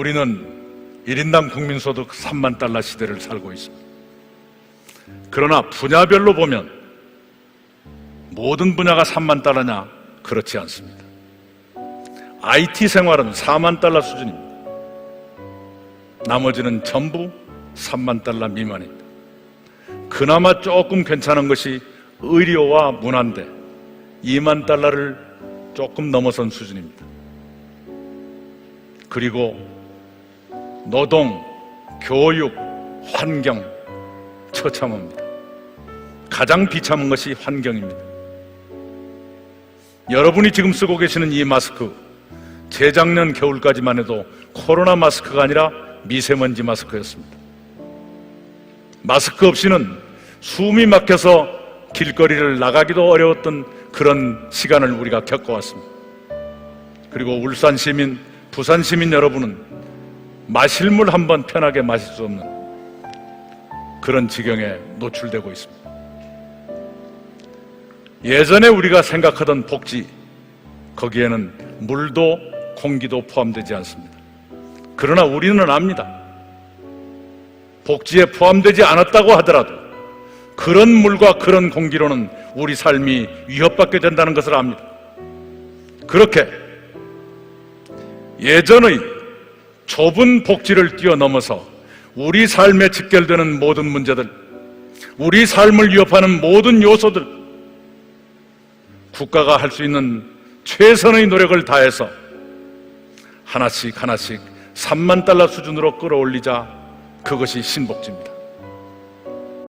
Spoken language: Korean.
우리는 1인당 국민소득 3만 달러 시대를 살고 있습니다. 그러나 분야별로 보면 모든 분야가 3만 달러냐? 그렇지 않습니다. IT 생활은 4만 달러 수준입니다. 나머지는 전부 3만 달러 미만입니다. 그나마 조금 괜찮은 것이 의료와 문화인데 2만 달러를 조금 넘어선 수준입니다. 그리고 노동, 교육, 환경 처참합니다. 가장 비참한 것이 환경입니다. 여러분이 지금 쓰고 계시는 이 마스크 재작년 겨울까지만 해도 코로나 마스크가 아니라 미세먼지 마스크였습니다. 마스크 없이는 숨이 막혀서 길거리를 나가기도 어려웠던 그런 시간을 우리가 겪어왔습니다. 그리고 울산 시민, 부산 시민 여러분은 마실 물 한 번 편하게 마실 수 없는 그런 지경에 노출되고 있습니다. 예전에 우리가 생각하던 복지, 거기에는 물도 공기도 포함되지 않습니다. 그러나 우리는 압니다. 복지에 포함되지 않았다고 하더라도 그런 물과 그런 공기로는 우리 삶이 위협받게 된다는 것을 압니다. 그렇게 예전의 좁은 복지를 뛰어넘어서 우리 삶에 직결되는 모든 문제들, 우리 삶을 위협하는 모든 요소들, 국가가 할 수 있는 최선의 노력을 다해서 하나씩 하나씩 3만 달러 수준으로 끌어올리자 그것이 신복지입니다.